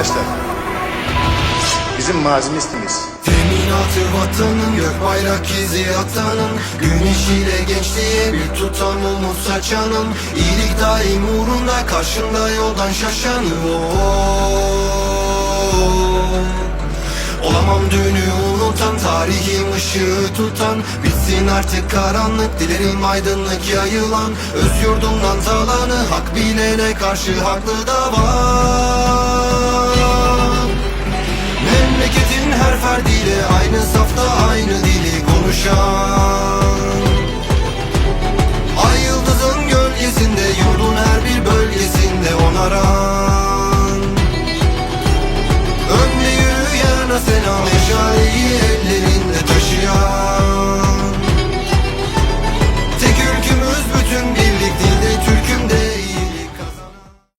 Arkadaşlar, bizim mazimiz temiz. Teminatı vatanın gök bayrak izi atanın. Güneşiyle gençliğe bir tutam umut saçanın. İyilik daim uğrunda karşında yoldan şaşanı. Oh. Olamam dünü unutan tarihim ışığı tutan. Bitsin artık karanlık dilerim aydınlık yayılan. Öz yurdumdan talanı hak bilene karşı haklı da ile Aynı safta aynı dili konuşan. Ay yıldızın gölgesinde Yurdun her bir bölgesinde onaran.